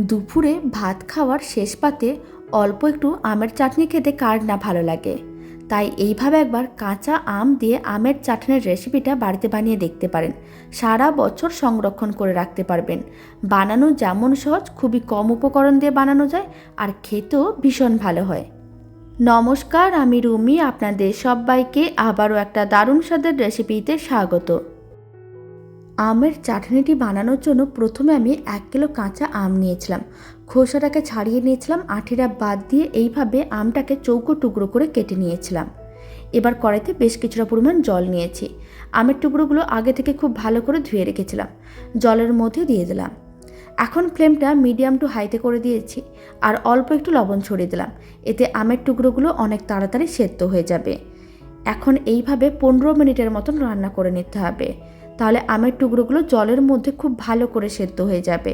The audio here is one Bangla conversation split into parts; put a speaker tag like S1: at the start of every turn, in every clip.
S1: দুপুরে ভাত খাওয়ার শেষ পাতে অল্প একটু আমের চাটনি খেতে কার না ভালো লাগে। তাই এইভাবে একবার কাঁচা আম দিয়ে আমের চাটনির রেসিপিটা বাড়িতে বানিয়ে দেখতে পারেন। সারা বছর সংরক্ষণ করে রাখতে পারবেন। বানানো যেমন সহজ, খুবই কম উপকরণ দিয়ে বানানো যায় আর খেতেও ভীষণ ভালো হয়। নমস্কার, আমি রুমি, আপনাদের সবাইকে আবারও একটা দারুণ স্বাদের রেসিপিতে স্বাগত। আমের চাটনিটি বানানোর জন্য প্রথমে আমি এক কিলো কাঁচা আম নিয়েছিলাম। খোসাটাকে ছাড়িয়ে নিয়েছিলাম আঠিরা বাদ দিয়ে এইভাবে আমটাকে চৌকো টুকরো করে কেটে নিয়েছিলাম। এবার কড়াইতে বেশ কিছুটা পরিমাণ জল নিয়েছি। আমের টুকরোগুলো আগে থেকে খুব ভালো করে ধুয়ে রেখেছিলাম। জলের মধ্যে দিয়ে দিলাম। এখন ফ্লেমটা মিডিয়াম টু হাইতে করে দিয়েছি আর অল্প একটু লবণ ছড়িয়ে দিলাম। এতে আমের টুকরোগুলো অনেক তাড়াতাড়ি সেদ্ধ হয়ে যাবে। এখন এইভাবে পনেরো মিনিটের মতন রান্না করে নিতে হবে। তাহলে আমের টুকরোগুলো জলের মধ্যে খুব ভালো করে সেদ্ধ হয়ে যাবে।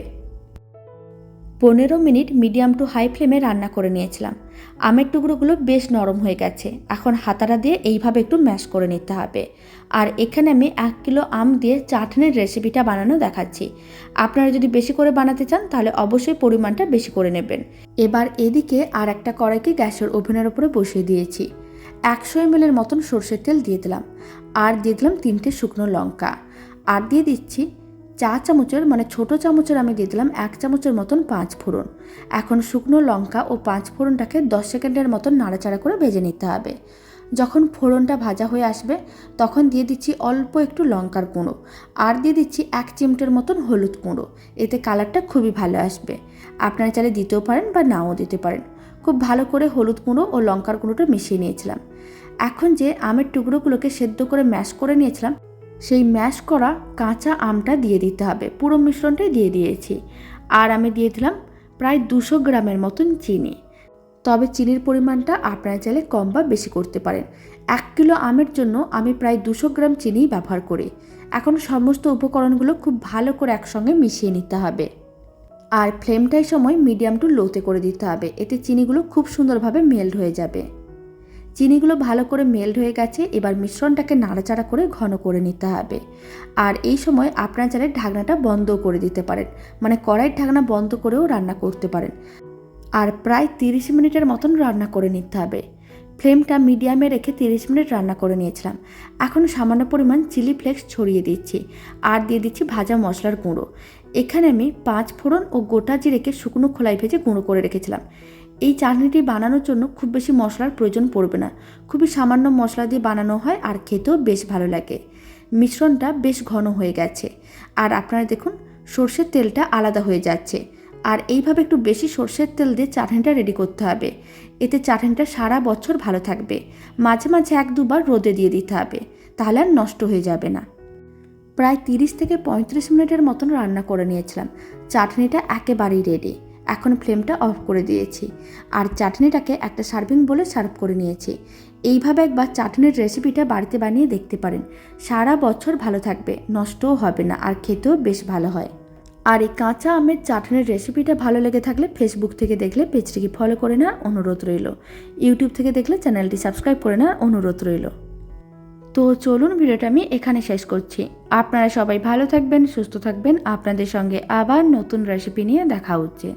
S1: পনেরো মিনিট মিডিয়াম টু হাই ফ্লেমে রান্না করে নিয়েছিলাম। আমের টুকরোগুলো বেশ নরম হয়ে গেছে। এখন হাতাটা দিয়ে এইভাবে একটু ম্যাশ করে নিতে হবে। আর এখানে আমি এক কিলো আম দিয়ে চাটনির রেসিপিটা বানানো দেখাচ্ছি। আপনারা যদি বেশি করে বানাতে চান, তাহলে অবশ্যই পরিমাণটা বেশি করে নেবেন। এবার এদিকে আর একটা কড়াইকে গ্যাসের ওভেনের উপরে বসিয়ে দিয়েছি। একশো এমএলের মতন সর্ষের তেল দিয়ে দিলাম। আর দিয়ে দিলাম তিনটে শুকনো লঙ্কা। আর দিয়ে দিচ্ছি চা চামচের মানে ছোট চামচের আমি দিয়ে দিলাম এক চামচের মতন পাঁচ ফোড়ন। এখন শুকনো লঙ্কা ও পাঁচ ফোড়নটাকে দশ সেকেন্ডের মতন নাড়াচাড়া করে ভেজে নিতে হবে। যখন ফোড়নটা ভাজা হয়ে আসবে, তখন দিয়ে দিচ্ছি অল্প একটু লঙ্কার গুঁড়ো আর দিয়ে দিচ্ছি এক চিমটের মতন হলুদ গুঁড়ো। এতে কালারটা খুবই ভালো আসবে। আপনারা চাইলে দিতেও পারেন বা নাও দিতে পারেন। খুব ভালো করে হলুদ গুঁড়ো ও লঙ্কার গুঁড়োটা মিশিয়ে নিয়েছিলাম। এখন যে আমের টুকরোগুলোকে সেদ্ধ করে ম্যাশ করে নিয়েছিলাম, সেই ম্যাশ করা কাঁচা আমটা দিয়ে দিতে হবে। পুরো মিশ্রণটাই দিয়ে দিয়েছি। আর আমি দিয়ে দিলাম প্রায় দুশো গ্রামের মতন চিনি। তবে চিনির পরিমাণটা আপনারা চাইলে কম বা বেশি করতে পারেন। এক কিলো আমের জন্য আমি প্রায় দুশো গ্রাম চিনি ব্যবহার করি। এখন সমস্ত উপকরণগুলো খুব ভালো করে একসঙ্গে মিশিয়ে নিতে হবে। আর ফ্লেমটাই সময় মিডিয়াম টু লোতে করে দিতে হবে। এতে চিনিগুলো খুব সুন্দরভাবে মেল্ট হয়ে যাবে। চিনিগুলো ভালো করে মেল্ট হয়ে গেছে, এবার মিশ্রণটাকে নাড়াচাড়া করে ঘন করে নিতে হবে। আর এই সময় আপনারা চাইলে ঢাকনাটা বন্ধ করে দিতে পারেন। মানে কড়াইয়ের ঢাকনা বন্ধ করেও রান্না করতে পারেন। আর প্রায় তিরিশ মিনিটের মতন রান্না করে নিতে হবে। ফ্লেমটা মিডিয়ামে রেখে তিরিশ মিনিট রান্না করে নিয়েছিলাম। এখন সামান্য পরিমাণ চিলি ফ্লেক্স ছড়িয়ে দিচ্ছি আর দিয়ে দিচ্ছি ভাজা মশলার গুঁড়ো। এখানে আমি পাঁচ ফোড়ন ও গোটা জিরেকে শুকনো খোলায় ভেজে গুঁড়ো করে রেখেছিলাম। এই চাটনিটি বানানোর জন্য খুব বেশি মশলার প্রয়োজন পড়বে না। খুবই সামান্য মশলা দিয়ে বানানো হয় আর খেতেও বেশ ভালো লাগে। মিশ্রণটা বেশ ঘন হয়ে গেছে। আর আপনারা দেখুন, সর্ষের তেলটা আলাদা হয়ে যাচ্ছে। আর এইভাবে একটু বেশি সর্ষের তেল দিয়ে চাটনিটা রেডি করতে হবে। এতে চাটনিটা সারা বছর ভালো থাকবে। মাঝে মাঝে এক দুবার রোদে দিয়ে দিতে হবে, তাহলে আর নষ্ট হয়ে যাবে না। প্রায় তিরিশ থেকে পঁয়ত্রিশ মিনিটের মতন রান্না করে নিয়েছিলাম। চাটনিটা একেবারেই রেডি এখন ফ্লেমটা অফ করে দিয়েছি। আর চাটনিটাকে একটা সার্ভিং বলে সার্ভ করে নিয়েছি। এইভাবে একবার চাটনির রেসিপিটা বাড়িতে বানিয়ে দেখতে পারেন। সারা বছর ভালো থাকবে, নষ্টও হবে না, আর খেতেও বেশ ভালো হয়। আর এই কাঁচা আমের চাটনির রেসিপিটা ভালো লেগে থাকলে ফেসবুক থেকে দেখলে পেজটিকে ফলো করে নেওয়ার অনুরোধ রইল। ইউটিউব থেকে দেখলে চ্যানেলটি সাবস্ক্রাইব করে নেওয়ার অনুরোধ রইল। তো চলুন ভিডিওটা আমি এখানে শেষ করছি। আপনারা সবাই ভালো থাকবেন, সুস্থ থাকবেন। আপনাদের সঙ্গে আবার নতুন রেসিপি নিয়ে দেখা হচ্ছে।